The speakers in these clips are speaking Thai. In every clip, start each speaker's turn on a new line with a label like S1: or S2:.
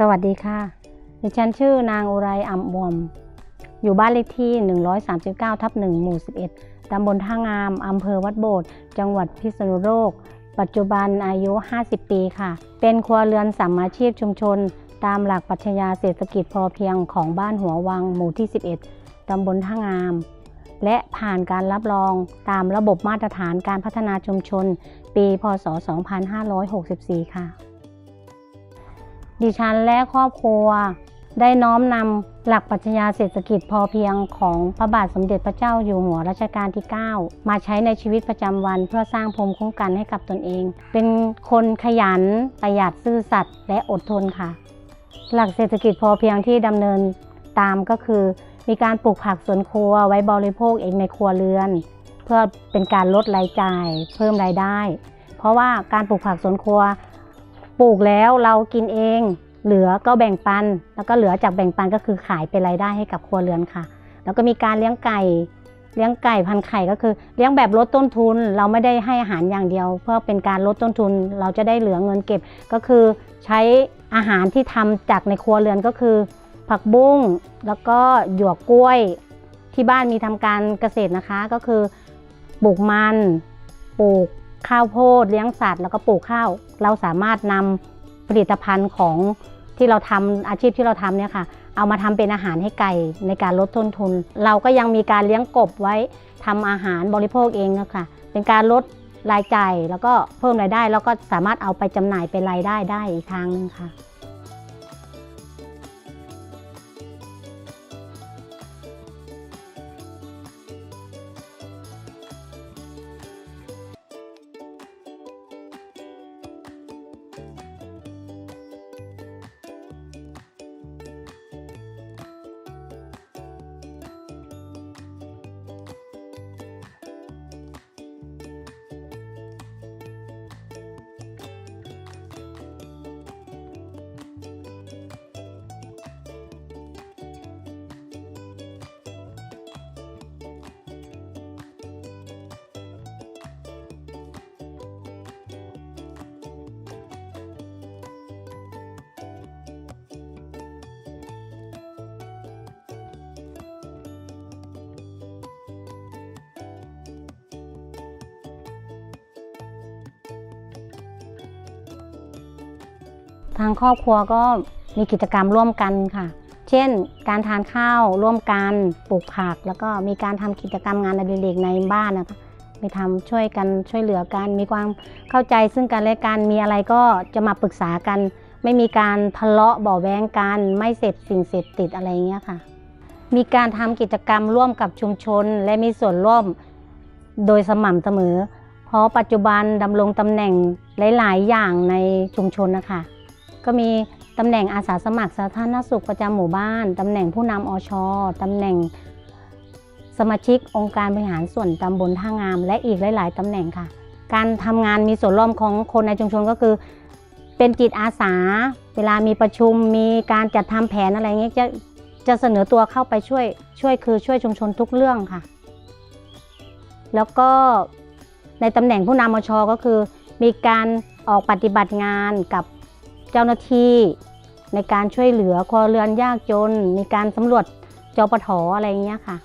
S1: สวัสดีค่ะ ดิฉันชื่อนางอุไรอ่ำบวม อยู่บ้านเลขที่ 139 ทับ1หมู่ 11 ตำบลท่างาม อำเภอวัดโบสถ์จังหวัดพิษณุโลก ปัจจุบันอายุ 50 ปีค่ะ เป็นครัวเรือนสามอาชีพชุมชน ตามหลักปรัชญาเศรษฐกิจพอเพียงของบ้านหัววังหมู่ที่ 11 ตำบลท่างาม และผ่านการรับรองตามระบบมาตรฐานการพัฒนาชุมชน ปี พศ 2564 ค่ะ ดิฉันและครอบครัว ได้น้อมนำหลักปรัชญาเศรษฐกิจพอเพียงของพระบาทสมเด็จพระเจ้าอยู่หัวรัชกาลที่ 9 มาใช้ในชีวิตประจำวัน เพื่อสร้างภูมิคุ้มกันให้กับตนเอง เป็นคนขยันประหยัดซื่อสัตย์และอดทนค่ะ หลักเศรษฐกิจพอเพียงที่ดำเนินตามก็คือ มีการปลูกผักสวนครัวไว้บริโภคเองในครัวเรือน เพื่อเป็นการลดรายจ่าย เพิ่มรายได้ เพราะว่าการปลูกผักสวนครัว ปลูกแล้วเรากินเอง เหลือก็แบ่งปัน แล้วก็เหลือจากแบ่งปันก็คือขายเป็นรายได้ให้กับครัวเรือนค่ะ แล้วก็มีการเลี้ยงไก่เลี้ยงไก่พันไข่ก็คือ เลี้ยงแบบลดต้นทุน เราไม่ได้ให้อาหารอย่างเดียว เพื่อเป็นการลดต้นทุน เราจะได้เหลือเงินเก็บ ก็คือใช้อาหารที่ทำจากในครัวเรือนก็คือ ผักบุ้งแล้วก็หยวกกล้วยที่บ้านมีทำการเกษตรนะคะ ก็คือปลูกมันปลูกข้าวโพดเลี้ยงสัตว์แล้วก็ปลูกข้าว เราสามารถนำผลิตภัณฑ์ของที่เราทำอาชีพที่เราทำเนี่ยค่ะ เอามาทำเป็นอาหารให้ไก่ในการลดต้นทุน เราก็ยังมีการเลี้ยงกบไว้ทำอาหารบริโภคเองนะคะเป็นการลดรายจ่ายแล้วก็เพิ่มรายได้ แล้วก็สามารถเอาไปจำหน่ายเป็นรายได้ได้อีกทางหนึงค่ะ ทางครอบครัวก็มีกิจกรรมร่วมกันค่ะ เช่น การทานข้าวร่วมกันปลูกผัก แล้วก็มีการทำกิจกรรมงานอดิเรกในบ้านนะคะไปทำช่วยกันช่วยเหลือกันมีความเข้าใจซึ่งกันและกันมีอะไรก็จะมาปรึกษากัน ไม่มีการทะเลาะเบาะแว้งกันไม่เสพสิ่งเสพติดอะไรเงี้ยค่ะ มีการทำกิจกรรมร่วมกับชุมชน และมีส่วนร่วมโดยสม่ำเสมอ เพราะปัจจุบันดำรงตำแหน่งหลาย ๆ อย่างในชุมชนนะคะ ก็มีตำแหน่งอาสาสมัครสาธารณสุขประจำหมู่บ้าน ตำแหน่งผู้นำอชตำแหน่งสมาชิกองค์การบริหารส่วนตำบลท่างาม และอีกหลาย ๆตำแหน่งค่ะ การทำงานมีส่วนร่วมของคนในชุมชนก็คือ เป็นจิตอาสา เวลามีประชุมมีการจัดทำแผนอะไรเงี้ยจะจะเสนอตัวเข้าไปช่วยช่วยคือช่วยชุมชนทุกเรื่องค่ะ แล้วก็ในตำแหน่งผู้นำอชก็คือ มีการออกปฏิบัติงานกับ เจ้าหน้าที่ในการช่วยเหลือครัวเรือนยากจนมีการสำรวจจปทอะไรอย่างเงี้ยค่ะ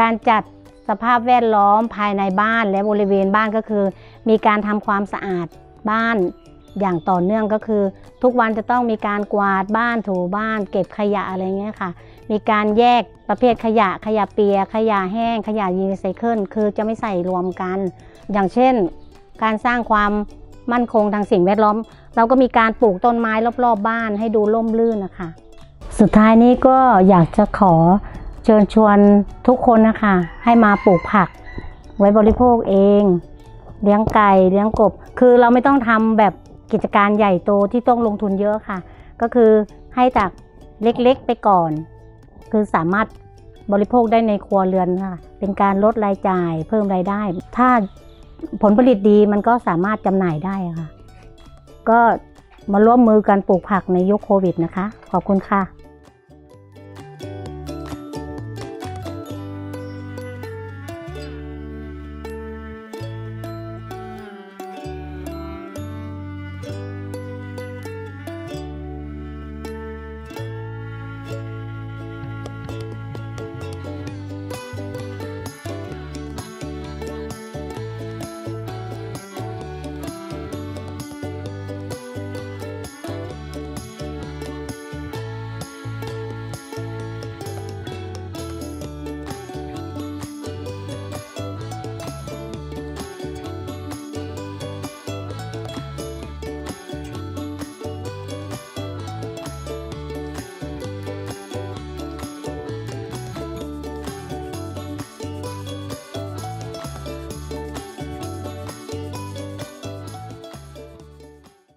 S1: การจัดสภาพแวดล้อมภายในบ้านและบริเวณบ้านก็คือ มีการทำความสะอาดบ้านอย่างต่อเนื่องก็คือ ทุกวันจะต้องมีการกวาดบ้านถูบ้าน เก็บขยะอะไรเงี้ยค่ะ มีการแยกประเภทขยะ ขยะเปียกขยะแห้ง ขยะรีไซเคิลคือจะไม่ใส่รวมกัน อย่างเช่น การสร้างความมั่นคงทางสิ่งแวดล้อม เราก็มีการปลูกต้นไม้รอบๆบบ้านให้ดูร่มรื่นนะคะ สุดท้ายนี้ก็อยากจะขอเชิญชวนทุกคนนะคะ ให้มาปลูกผัก ไว้บริโภคเอง เลี้ยงไก่เลี้ยงกบ คือเราไม่ต้องทำแบบกิจการใหญ่โตที่ต้องลงทุนเยอะค่ะ ก็คือให้จากเล็กๆไปก่อน คือสามารถบริโภคได้ในครัวเรือนค่ะ เป็นการลดรายจ่ายเพิ่มรายได้ ถ้าผลผลิตดีมันก็สามารถจำหน่ายได้ค่ะ ก็มาร่วมมือกันปลูกผักในยุคโควิดนะคะ ขอบคุณค่ะ